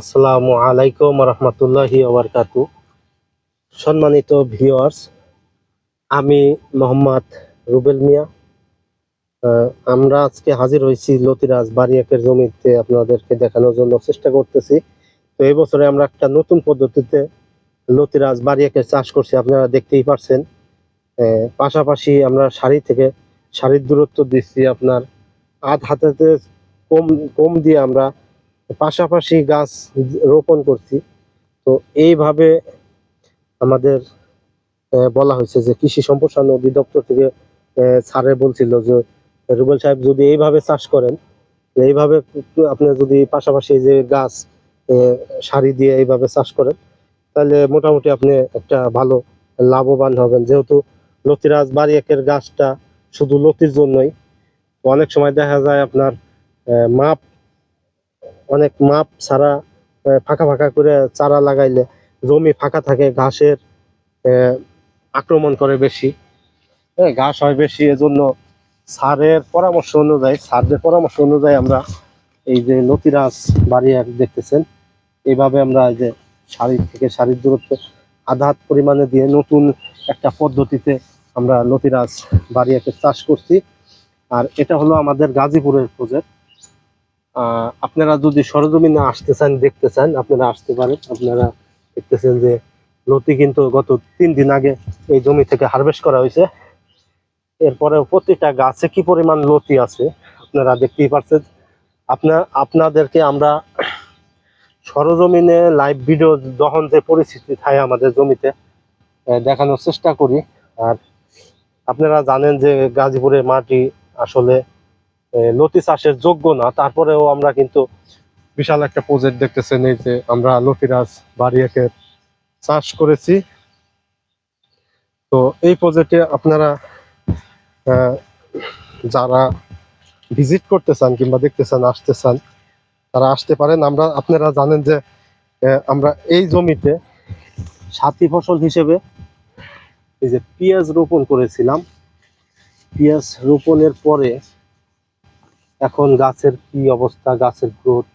আসসালামু আলাইকুম রহমতুল্লাহি ওবরকাতু। সম্মানিত ভিউয়ার্স, আমি মোহাম্মদ রুবেল মিয়া। আমরা আজকে হাজির হয়েছি লতিরাজ বারিয়াকের জমিতে আপনাদেরকে দেখানোর জন্য চেষ্টা করতেছি। তো এই বছরে আমরা একটা নতুন পদ্ধতিতে লতিরাজ বারিয়াকের চাষ করছি, আপনারা দেখতেই পারছেন। পাশাপাশি আমরা শাড়ি থেকে শাড়ির দূরত্ব দিচ্ছি আপনার, আধ হাতে কম কম দিয়ে আমরা পাশাপাশি গাছ রোপণ করছি। তো এইভাবে আমাদের বলা হয়েছে যে কৃষি সম্প্রসারণ অধিদপ্তর থেকে স্যারে বলছিল যে, রুবেল সাহেব যদি এইভাবে চাষ করেন, এইভাবে আপনি যদি পাশাপাশি যে গাছ সারি দিয়ে এইভাবে চাষ করেন, তাহলে মোটামুটি আপনি একটা ভালো লাভবান হবেন। যেহেতু লতিরাজ বাড়ি একের গাছটা শুধু লতির জন্যই, অনেক সময় দেখা যায় আপনার মাপ অনেক মাপ ছাড়া ফাঁকা ফাঁকা করে চারা লাগাইলে জমি ফাঁকা থাকে, ঘাসের আক্রমণ করে বেশি। হ্যাঁ ঘাস হয় বেশি, এজন্য সারের পরামর্শ অনুযায়ী, সারদের পরামর্শ অনুযায়ী আমরা এই যে লতিরাজ বাড়ি দেখতেছেন এইভাবে আমরা এই যে সারি থেকে সারির দূরত্ব আধা হাত পরিমাণে দিয়ে নতুন একটা পদ্ধতিতে আমরা লতিরাজ বাড়িয়াকে চাষ করছি। আর এটা হলো আমাদের গাজীপুরের প্রজেক্ট আপনারা যদি সরজমিনে আসতে চান, দেখতে চান, আপনারা আসতে পারেন। আপনারা দেখতেছেন যে লতি কিন্তু গত তিন দিন আগে এই জমি থেকে হারভেস্ট করা হয়েছে। এরপরে প্রতিটা গাছে কি পরিমাণ লতি আছে, আপনারা দেখতেই পারছেন। আপনার, আপনাদেরকে আমরা সরজমিনে লাইভ ভিডিও যখন যে পরিস্থিতি থাকে আমাদের জমিতে দেখানোর চেষ্টা করি। আর আপনারা জানেন যে গাজীপুরের মাটি আসলে লতি চাষের যোগ্য না, তারপরেও আমরা কিন্তু বিশাল একটা প্রজেক্ট দেখতেছেন, এই যে আমরা লতিরাজ বাড়িয়াকে চাষ করেছি। তো এই প্রজেক্টে আপনারা যারা ভিজিট করতে চান কিংবা দেখতে চান, আসতে চান, তারা আসতে পারেন। আমরা, আপনারা জানেন যে আমরা এই জমিতে সাথী ফসল হিসেবে এই যে পেঁয়াজ রোপণ করেছিলাম। পেঁয়াজ রোপণের পরে এখন গাছের কি অবস্থা, গাছের গ্রোথ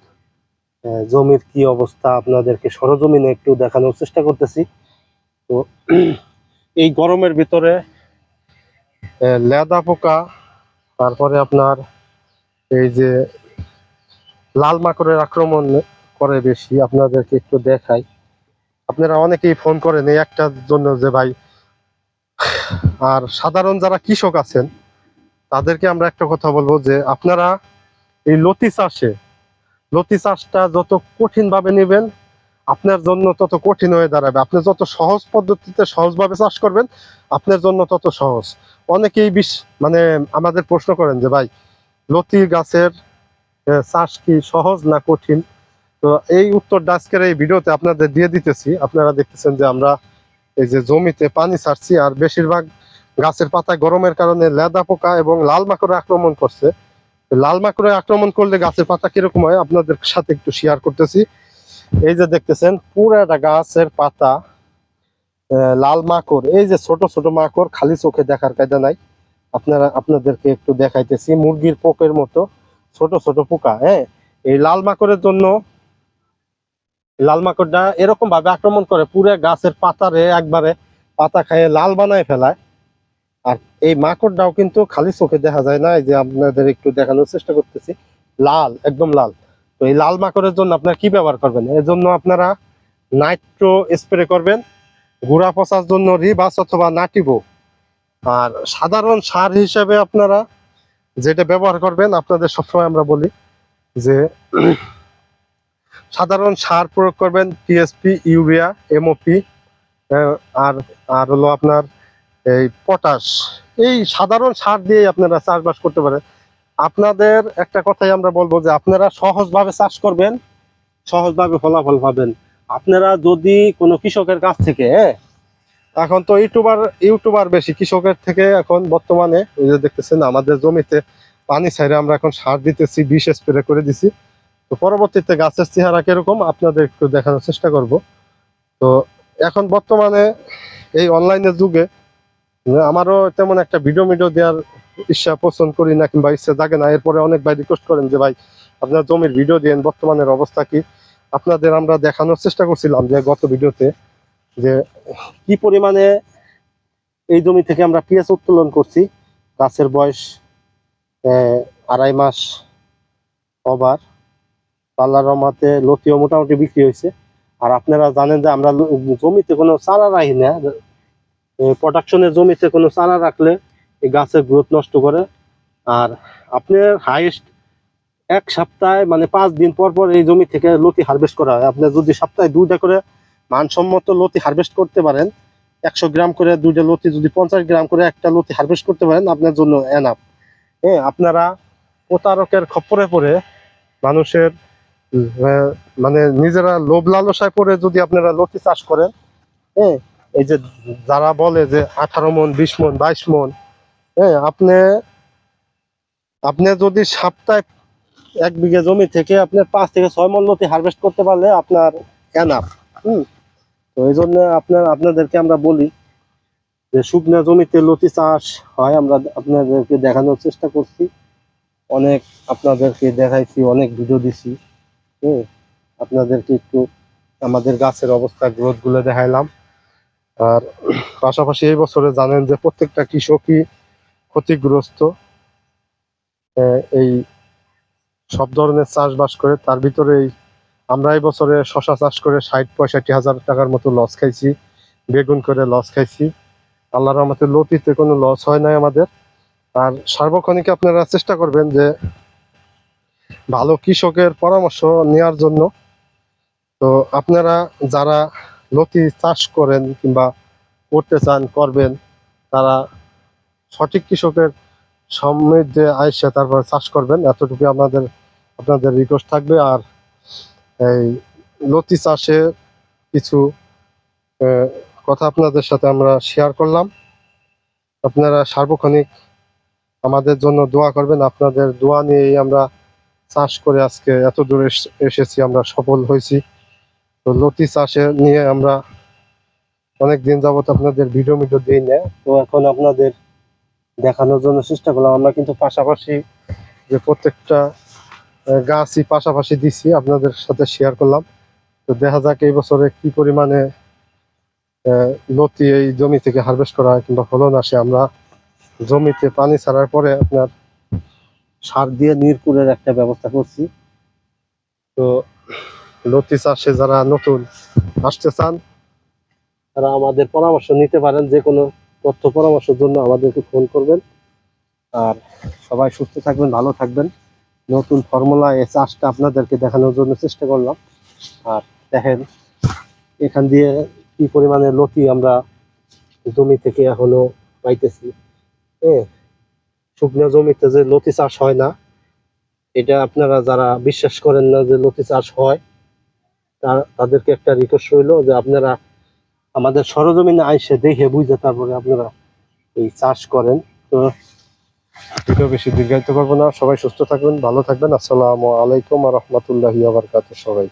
জমির কি অবস্থা আপনাদেরকে সরজমিনে একটু দেখানোর চেষ্টা করতেছি। তো এই গরমের ভিতরে লেদা পোকা, তারপরে আপনার এই যে লাল মাকড়ের আক্রমণ করে বেশি, আপনাদেরকে একটু দেখাই। আপনারা অনেকেই ফোন করেন এই একটার জন্য যে ভাই, আর সাধারণ যারা কৃষক আছেন তাদেরকে আমরা একটা কথা বলব যে আপনারা এই লতি চাষে, লতি চাষটা যত কঠিন ভাবে নেবেন, আপনার জন্য তত কঠিন হয়ে দাঁড়াবে। আপনি যত সহজ পদ্ধতিতে সহজভাবে চাষ করবেন, আপনার জন্য তত সহজ। অনেকেই বিশ মানে আমাদের প্রশ্ন করেন যে, ভাই, লতি গাছের চাষ কি সহজ না কঠিন? তো এই উত্তর আজকের এই ভিডিওতে আপনাদের দিয়ে দিতেছি। আপনারা দেখতেছেন যে আমরা এই যে জমিতে পানি ছাড়ছি আর বেশিরভাগ গাছের পাতায় গরমের কারণে লেদা পোকা এবং লাল মাকড় আক্রমণ করছে। লাল মাকড়ে আক্রমণ করলে গাছের পাতা কীরকম হয় আপনাদের সাথে একটু শেয়ার করতেছি। এই যে দেখতেছেন পুরাটা গাছের পাতা লাল মাকড়। এই যে ছোট ছোট মাকড় খালি চোখে দেখার কায়দা নাই। আপনারা, আপনাদেরকে একটু দেখাইতেছি, মুরগির পোকের মতো ছোট ছোট পোকা হ্যাঁ? এই লাল মাকড়ের জন্য, লাল মাকড়টা এরকম ভাবে আক্রমণ করে, পুরো গাছের পাতারে একবারে পাতা খাইয়ে লাল বানায় ফেলায়। আর এই মাকড়টাও কিন্তু খালি চোখে দেখা যায় না, এই যে আপনাদের একটু দেখানোর চেষ্টা করতেছি। লাল, একদম লাল। তো এই লাল মাকড়ের জন্য আপনারা কি ব্যবহার করবেন? এর জন্য আপনারা নাইট্রো স্প্রে করবেন, গুড়া পচার জন্য রিবাস অথবা নাটিবো। আর সাধারণ সার হিসেবে আপনারা যেটা ব্যবহার করবেন, আপনাদের সবসময় আমরা বলি যে সাধারণ সার প্রয়োগ করবেন টিএসপি ইউরিয়া এমওপি আর আর হলো আপনার এই পটাশ এই সাধারণ সার দিয়ে আপনারা চাষবাস করতে পারেন। আপনাদের একটা কথাই আমরা বলব যে আপনারা সহজভাবে চাষ করবেন সহজভাবে ফলাফল পাবেন। আপনারা যদি কোনো কৃষকের কাছ থেকে হ্যাঁ, এখন তো ইউটিউবার ইউটিউবার বেশি কৃষকের থেকে এখন বর্তমানে এই যে দেখতেছেন আমাদের জমিতে পানি ছাইরে আমরা এখন সার দিতেছি বিষ স্প্রে করে দিছি। তো পরবর্তীতে গাছের চেহারা কীরকম আপনাদের একটু দেখানোর চেষ্টা করব। তো এখন বর্তমানে এই অনলাইনের যুগে আমারও তেমন একটা ভিডিও মিডিও দেওয়ার ইচ্ছা পছন্দ করি না কিংবা ইচ্ছা জাগে না। এরপরে অনেক ভাই রিকোয়েস্ট করেন যে, ভাই, আপনার জমির ভিডিও দিন, বর্তমানের অবস্থা কি? আপনাদের আমরা দেখানোর চেষ্টা করছিলাম যে, গত ভিডিওতে যে, কি পরিমাণে এই জমি থেকে আমরা পেঁয়াজ উত্তোলন করছি। গাছের বয়স আড়াই মাস হবার পাল্লার রমাতে লতিও মোটামুটি বিক্রি হয়েছে। আর আপনারা জানেন যে, আমরা জমিতে কোনো চারা রাখি না। প্রোডাকশনের জমিতে কোনো চারা রাখলে এই গাছের গ্রোথ নষ্ট করে। আর আপনার হাইয়েস্ট এক সপ্তাহে মানে পাঁচ দিন পর পর এই জমি থেকে লতি হারভেস্ট করা হয়। আপনি যদি সপ্তাহে দুইটা করে মানসম্মত লতি হারভেস্ট করতে পারেন, একশো গ্রাম করে দুইটা লতি, যদি পঞ্চাশ গ্রাম করে একটা লতি হারভেস্ট করতে পারেন, আপনার জন্য এনাফ হ্যাঁ আপনারা প্রতারকের খপ্পরে পড়ে মানুষের মানে নিজেরা লোভ লালসায় পড়ে যদি আপনারা লতি চাষ করেন হ্যাঁ এই যে যারা বলে যে আঠারো মন, বিশ মন, বাইশ মন হ্যাঁ আপনি আপনি যদি সপ্তাহে এক বিঘা জমি থেকে আপনি পাঁচ থেকে ছয় মন লতি হারভেস্ট করতে পারলে আপনার এনাফ হুম? তো এই জন্য আপনার, আপনাদেরকে আমরা বলি যে শুকনা জমিতে লতি চাষ হয়, আমরা আপনাদেরকে দেখানোর চেষ্টা করছি। অনেক আপনাদেরকে দেখাইছি, অনেক ভিডিও দিছি, হুম? আপনাদেরকে একটু আমাদের গাছের অবস্থা গ্রোথগুলো দেখাইলাম। আর পাশাপাশি এই বছরে জানেন যে প্রত্যেকটা কৃষকই ক্ষতিগ্রস্ত এই সব ধরনের চাষবাস করে, তার ভিতরে এই আমরা এই বছরে শশা চাষ করে ষাট পঁয়ষট্টি হাজার টাকার মতো লস খাইছি, বেগুন করে লস খাইছি। আল্লাহর আমাদের লতিতে কোনো লস হয় নাই আমাদের। আর সার্বক্ষণিক আপনারা চেষ্টা করবেন যে ভালো কৃষকের পরামর্শ নেওয়ার জন্য। তো আপনারা যারা লতি চাষ করেন কিংবা করতে চান, করবেন, তারা সঠিক কৃষকের সমৃদ্ধে আইসে তারপর চাষ করবেন এতটুকু আমাদের, আপনাদের রিকোয়েস্ট থাকবে। আর এই লতি চাষে কিছু কথা আপনাদের সাথে আমরা শেয়ার করলাম। আপনারা সার্বক্ষণিক আমাদের জন্য দোয়া করবেন। আপনাদের দোয়া নিয়েই আমরা চাষ করে আজকে এত দূর এস- এসেছি, আমরা সফল হয়েছি। তো লতি চাষে নিয়ে আমরা অনেক দিন যাবত আপনাদের ভিডিও ভিডিও দিই না। তো এখন আপনাদের দেখানোর জন্য চেষ্টা করলাম। আমরা কিন্তু পাশাপাশি যে প্রত্যেকটা গাছই পাশাপাশি দিছি, আপনাদের সাথে শেয়ার করলাম। তো দেখা যাক এই বছরে কি পরিমাণে লতি এই জমি থেকে হারভেস্ট করা হয় কিংবা ফলন আসে। আমরা জমিতে পানি ছাড়ার পরে আপনার সার দিয়ে নির্কুলের একটা ব্যবস্থা করছি। তো লতি চাষে যারা নতুন আসতে চান, তারা আমাদের পরামর্শ নিতে পারেন, যে কোনো তথ্য পরামর্শের জন্য আমাদেরকে ফোন করবেন। আর সবাই সুস্থ থাকবেন, ভালো থাকবেন। নতুন ফর্মুলা এই চাষটা আপনাদেরকে দেখানোর জন্য চেষ্টা করলাম। আর দেখেন, এখান দিয়ে কি পরিমাণে লতি আমরা জমি থেকে এখনও পাইতেছি। হ্যাঁ শুকনো জমিতে যে লতি চাষ হয় না, এটা আপনারা যারা বিশ্বাস করেন না যে লতি চাষ হয় তাদেরকে একটা রিকোয়েস্ট হইল যে আপনারা আমাদের সরজমিনে আইসে দেখে বুঝে তারপরে আপনারা এই চাষ করেন। তো বেশি দীর্ঘায়িত করব না। সবাই সুস্থ থাকবেন, ভালো থাকবেন। আসসালামু আলাইকুম রহমতুল্লাহি আবরকাত সবাই